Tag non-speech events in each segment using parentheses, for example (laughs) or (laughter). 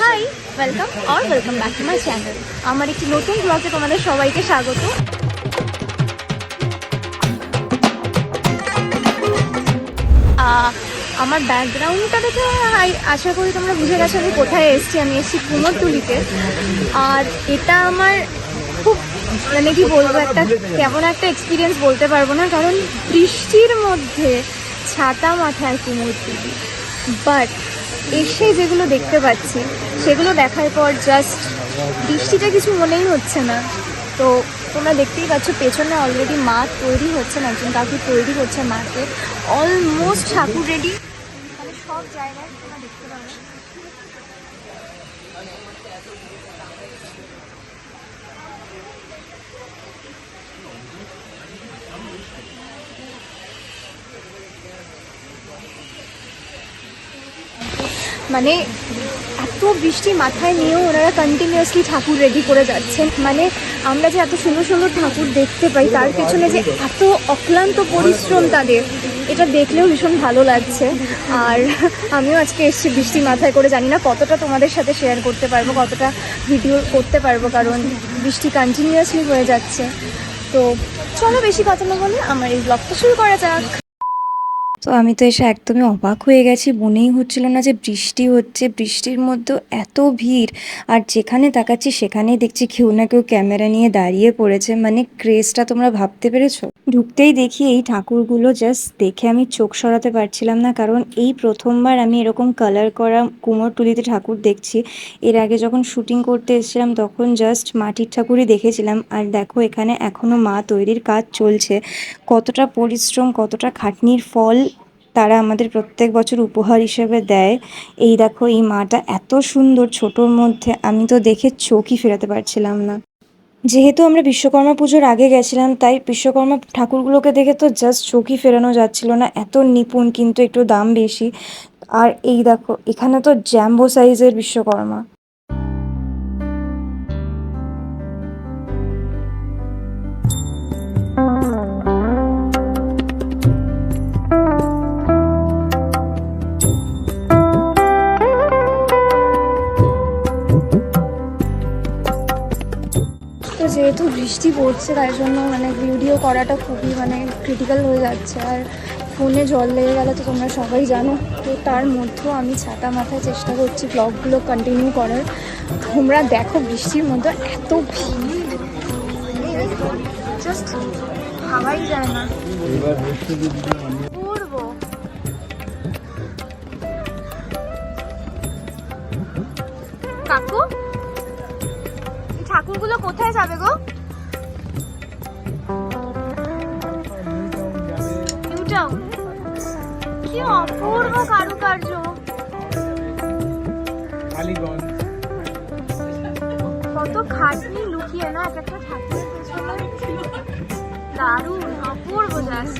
Hi welcome or welcome back to my channel আমার একটি নতুন ব্লগে তোমাদের সবাইকে স্বাগত। আমার ব্যাকগ্রাউন্ডটা দেখে আশা করি তোমরা বুঝে গেছো আমি কোথায় এসেছি। আমি এসেছি কুমোরটুলিতে। আর এটা আমার খুব মানে কি বলব, একটা কেমন একটা এক্সপিরিয়েন্স বলতে পারব না, কারণ বৃষ্টির মধ্যে ছাতা মাথায় কুমোরটুলি। বাট এসে যেগুলো দেখতে পাচ্ছি, সেগুলো দেখার পর জাস্ট বৃষ্টিটা কিছু মনেই হচ্ছে না। তো তোমরা দেখতেই পাচ্ছ, পেছনে অলরেডি মাঠ তৈরি হচ্ছে না, একজন কাকু তৈরি হচ্ছে মাঠে। অলমোস্ট ঠাকুর রেডি মানে সব জায়গায় মানে এত বৃষ্টি মাথায় নিয়েও ওনারা কন্টিনিউয়াসলি ঠাকুর রেডি করে যাচ্ছেন। মানে আমরা যে এত সুন্দর সুন্দর ঠাকুর দেখতে পাই, তার পেছনে যে এত অক্লান্ত পরিশ্রম তাদের, এটা দেখলেও ভীষণ ভালো লাগছে। আর আমিও আজকে এসেছি বৃষ্টি মাথায় করে, জানি না কতটা তোমাদের সাথে শেয়ার করতে পারব, কতটা ভিডিও করতে পারব, কারণ বৃষ্টি কন্টিনিউয়াসলি হয়ে যাচ্ছে। তো চলো বেশি কথা না বলে, আমার এই ব্লগটা শুরু করা যাক। তো আমি তো এসে একদমই অবাক হয়ে গেছি। মনেই হচ্ছিল না যে বৃষ্টি হচ্ছে। বৃষ্টির মধ্যেও এত ভিড়। আর যেখানে তাকাচ্ছি সেখানেই দেখছি কেউ না কেউ ক্যামেরা নিয়ে দাঁড়িয়ে পড়েছে। মানে ক্রেজটা তোমরা ভাবতে পেরেছ? ঢুকতেই দেখি এই ঠাকুরগুলো জাস্ট দেখে আমি চোখ সরাতে পারছিলাম না। কারণ এই প্রথমবার আমি এরকম কালার করা কুমোরটুলিতে ঠাকুর দেখছি। এর আগে যখন শুটিং করতে এসেছিলাম তখন জাস্ট মাটির ঠাকুরই দেখেছিলাম। আর দেখো এখানে এখনও মা তৈরির কাজ চলছে। কতটা পরিশ্রম, কতটা খাটনির ফল তারা আমাদের প্রত্যেক বছর উপহার হিসেবে দেয়। এই দেখো, এই মাটা এত সুন্দর ছোটোর মধ্যে। আমি তো দেখে চোখই ফেরাতে পারছিলাম না। যেহেতু আমরা বিশ্বকর্মা পুজোর আগে গেছিলাম, তাই বিশ্বকর্মা ঠাকুরগুলোকে দেখে তো জাস্ট চোখই ফেরানো যাচ্ছিল না। এত নিপুণ কিন্তু একটু দাম বেশি। আর এই দেখো, এখানে তো জ্যাম্বো সাইজের বিশ্বকর্মা। যেহেতু বৃষ্টি পড়ছে, তাই জন্য মানে ভিডিও করাটা খুবই মানে ক্রিটিক্যাল হয়ে যাচ্ছে। আর ফোনে জল লেগে গেলে তো তোমরা সবাই জানো, তো তার মধ্যেও আমি ছাতা মাথায় চেষ্টা করছি ব্লগগুলো কন্টিনিউ করার। তোমরা দেখো বৃষ্টির মধ্যে এত ভিড়। কাকু? ঠাকুরগুলো কোথায় যাবে গো? কি অপূর্ব কারুকার্য। কত খাটনি লুকিয়ে না এক একটা ঠাকুরের পেছনে। দারুণ অপূর্ব জাস্ট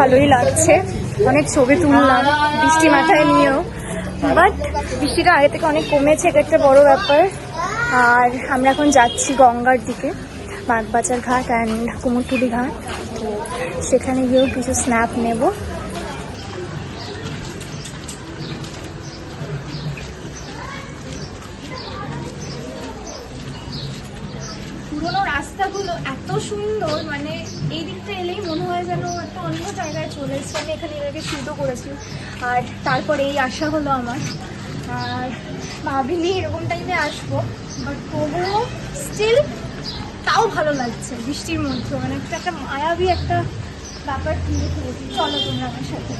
ভালোই লাগছে। অনেক ছবি তুললাম, বৃষ্টি মাথায় নিয়েও। বাট বৃষ্টিটা আগে থেকে অনেক কমেছে, এটা একটা বড় ব্যাপার। আর আমরা এখন যাচ্ছি গঙ্গার দিকে, বাগবাজার ঘাট অ্যান্ড কুমোরটুলি ঘাট। সেখানে গিয়েও কিছু স্ন্যাপ নেব পুরোনো রাস্তাগুলো এত সুন্দর মানে এই দিকটা এলেই মনে হয় যেন একটা অন্য জায়গায় চলে এসেছি। আমি এখানে এর আগে শুটও করেছি, আর তারপরে এই আশা হলো আমার। আর ভাবিনি এরকম টাইমে আসব বাট তবুও স্টিল তাও ভালো লাগছে বৃষ্টির মধ্যে। মানে একটা একটা মায়াবী একটা ব্যাপার তুলে ফেলেছি চলো তোমরা আমার সাথে।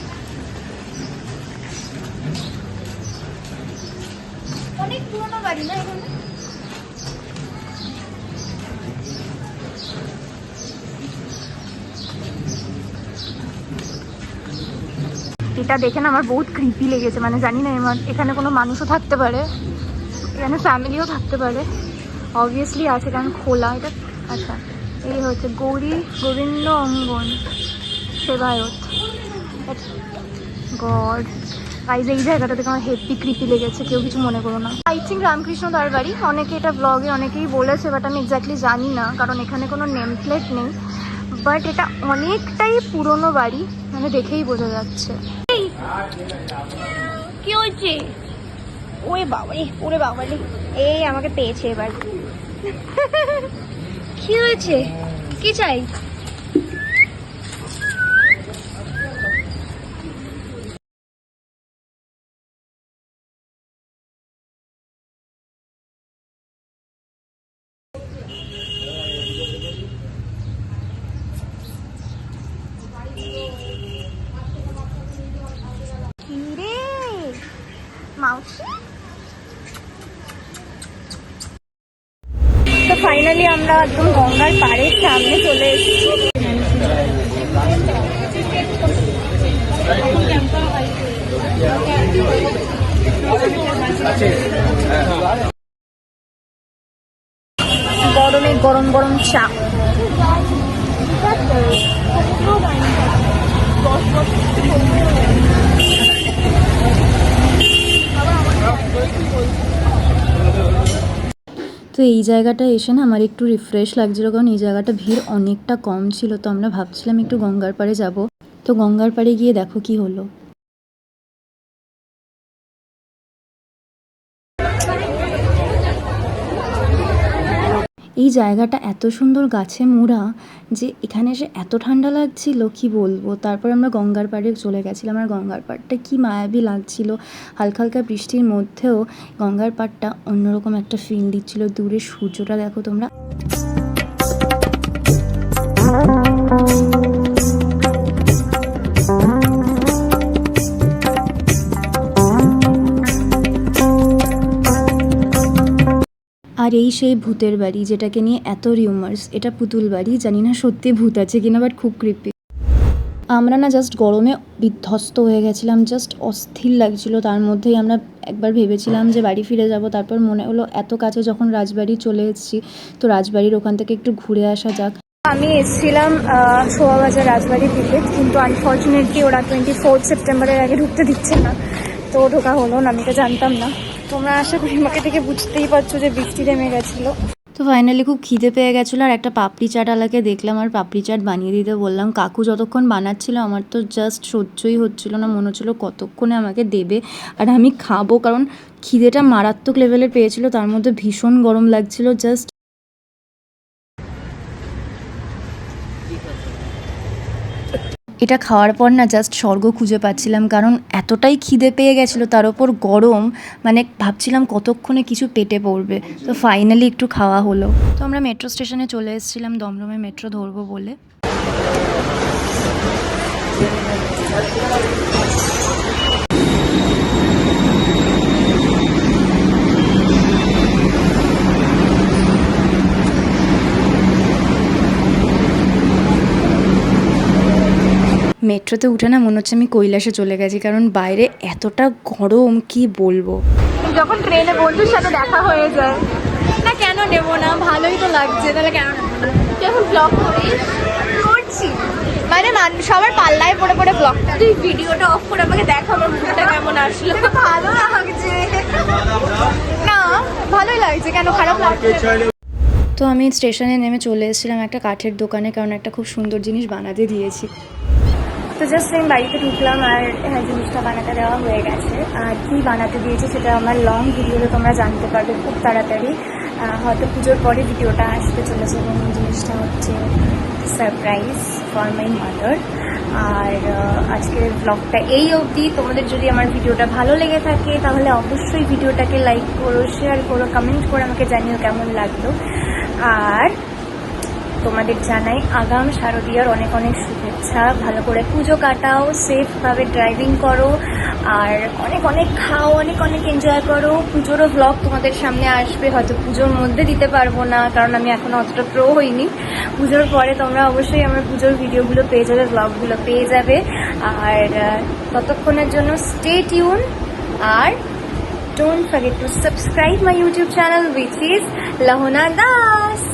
অনেক পুরোনো বাড়ি না এখানে? এটা দেখে না আমার বহুত কৃপি লেগেছে মানে জানি না এখানে কোনো মানুষও থাকতে পারে, এখানে ফ্যামিলিও থাকতে পারে অবভিয়াসলি আছে, কারণ খোলা, এটা আচ্ছা এই হচ্ছে গৌরী, গোবিন্দ অঙ্গন, সেবায়ত গড গাইজ এই জায়গাটা থেকে আমার হেপি কৃপি লেগেছে, কেউ কিছু মনে করো না। আই থিঙ্ক রামকৃষ্ণ তার বাড়ি অনেকে এটা ব্লগে অনেকেই বলেছে বাট আমি এক্স্যাক্টলি জানি না, কারণ এখানে কোনো নেম প্লেট নেই বাট এটা অনেকটাই পুরনো বাড়ি মানে দেখেই বোঝা যাচ্ছে। কি হয়েছে? ওরে বাবারে ওরে বাবারে। এই আমাকে পেয়েছে এবার। (laughs) কি হয়েছে? কি চাই? কিরে? মাউসি? তো ফাইনালি আমরা একদম গঙ্গার পাড়ের সামনে চলে এসেছি। গরমে গরম গরম চা। তো এই জায়গাটা এসে না আমার একটু রিফ্রেশ লাগছিল, কারণ এই জায়গাটা ভিড় অনেকটা কম ছিল, তো আমরা ভাবছিলাম একটু গঙ্গার পাড়ে যাব। তো গঙ্গার পাড়ে গিয়ে দেখো কি হলো। এই জায়গাটা এত সুন্দর গাছে মোড়া যে এখানে এসে এত ঠান্ডা লাগছিল, কি বলব? তারপর আমরা গঙ্গার পাড়ে চলে গেছিলাম আর গঙ্গার পাড়টা কি মায়াবী লাগছিল। হালকা হালকা বৃষ্টির মধ্যেও গঙ্গার পাড়টা অন্যরকম একটা ফিল দিচ্ছিল। দূরে সূর্যটা দেখো তোমরা। আর এই সেই ভূতের বাড়ি যেটাকে নিয়ে এত রিউমার্স এটা পুতুল বাড়ি, জানি না সত্যি ভূত আছে কিনা বাট খুব কৃপি আমরা না জাস্ট গরমে বিধ্বস্ত হয়ে গেছিলাম জাস্ট অস্থির লাগছিল। তার মধ্যেই আমরা একবার ভেবেছিলাম যে বাড়ি ফিরে যাব, তারপর মনে হলো এত কাছে যখন রাজবাড়ি চলে এসেছি, তো রাজবাড়ির ওখান থেকে একটু ঘুরে আসা যাক। আমি এসেছিলাম শোয়াবাজার রাজবাড়ির দিকে কিন্তু আনফর্চুনেটলি ওরা টোয়েন্টি ফোর্থ সেপ্টেম্বরের আগে ঢুকতে দিচ্ছে না, তো ঢোকা হলো না, আমি তো জানতাম না। তোমরা আশা করি আমাকে থেকে বুঝতেই পারছ যে বৃষ্টি নেমে গেছিল। তো ফাইনালি খুব খিদে পেয়ে গেছিল আর একটা পাপড়ি চাটওয়ালাকে দেখলাম আর পাপড়ি চাট বানিয়ে দিতে বললাম। কাকু যতক্ষণ বানাচ্ছিল আমার তো জাস্ট সহ্যই হচ্ছিল না, মনে হচ্ছিল কতক্ষণে আমাকে দেবে আর আমি খাব। কারণ খিদেটা মারাত্মক লেভেলের পেয়েছিল, তার মধ্যে ভীষণ গরম লাগছিল জাস্ট এটা খাওয়ার পর না জাস্ট স্বর্গ খুঁজে পাচ্ছিলাম, কারণ এতটাই খিদে পেয়ে গেছিল তার ওপর গরম মানে ভাবছিলাম কতক্ষণে কিছু পেটে পড়বে। তো ফাইনালি একটু খাওয়া হলো। তো আমরা মেট্রো স্টেশনে চলে এসেছিলাম, দমদমে মেট্রো ধরবো বলে। মেট্রোতে উঠে না মনে হচ্ছে আমি কৈলাসে চলে গেছি কারণ বাইরে এতটা গরম কি বলব? যখন ট্রেনে বন্ধুর সাথে দেখা হয়ে যায়। না কেন নেব না? ভালোই তো লাগছে তাহলে কেন যখন ব্লগ করিস? করছি। মানে সবার পাল্লায় পড়ে পড়ে ব্লগটা তুই ভিডিওটা অফ করে আমাকে দেখা আমার মুখটা কেমন আসলো। ভালো লাগছে। না ভালোই লাগছে কেন খারাপ লাগছে? তো আমি স্টেশনে নেমে চলে এসেছিলাম একটা কাঠের দোকানে কারণ একটা খুব সুন্দর জিনিস বানাতে দিয়েছি। তো জাস্ট আমি বাড়িতে ঢুকলাম আর হ্যাঁ জিনিসটা বানাতে দেওয়া হয়ে গেছে। আর কী বানাতে দিয়েছে সেটা আমার লং ভিডিওতে তোমরা জানতে পারবে খুব তাড়াতাড়ি। হয়তো পুজোর পরে ভিডিওটা আসতে চলেছে এবং জিনিসটা হচ্ছে সারপ্রাইজ ফর মাই মাদার আর আজকের ব্লগটা এই অবধি। তোমাদের যদি আমার ভিডিওটা ভালো লেগে থাকে, তাহলে অবশ্যই ভিডিওটাকে লাইক করো শেয়ার করো কমেন্ট করে আমাকে জানিও কেমন লাগল। আর তোমাদের জানাই আগাম শারদীয়ার অনেক অনেক শুভেচ্ছা। ভালো করে পুজো কাটাও সেফভাবে ড্রাইভিং করো, আর অনেক অনেক খাও, অনেক অনেক এনজয় করো। পুজোরও ব্লগ তোমাদের সামনে আসবে, হয়তো পুজোর মধ্যে দিতে পারব না, কারণ আমি এখনও অতটা প্রো হইনি। পুজোর পরে তোমরা অবশ্যই আমার পুজোর ভিডিওগুলো পেয়ে যাবে ব্লগগুলো পেয়ে যাবে। আর ততক্ষণের জন্য stay tune R don't forget to subscribe my YouTube channel, which is Lahona Das.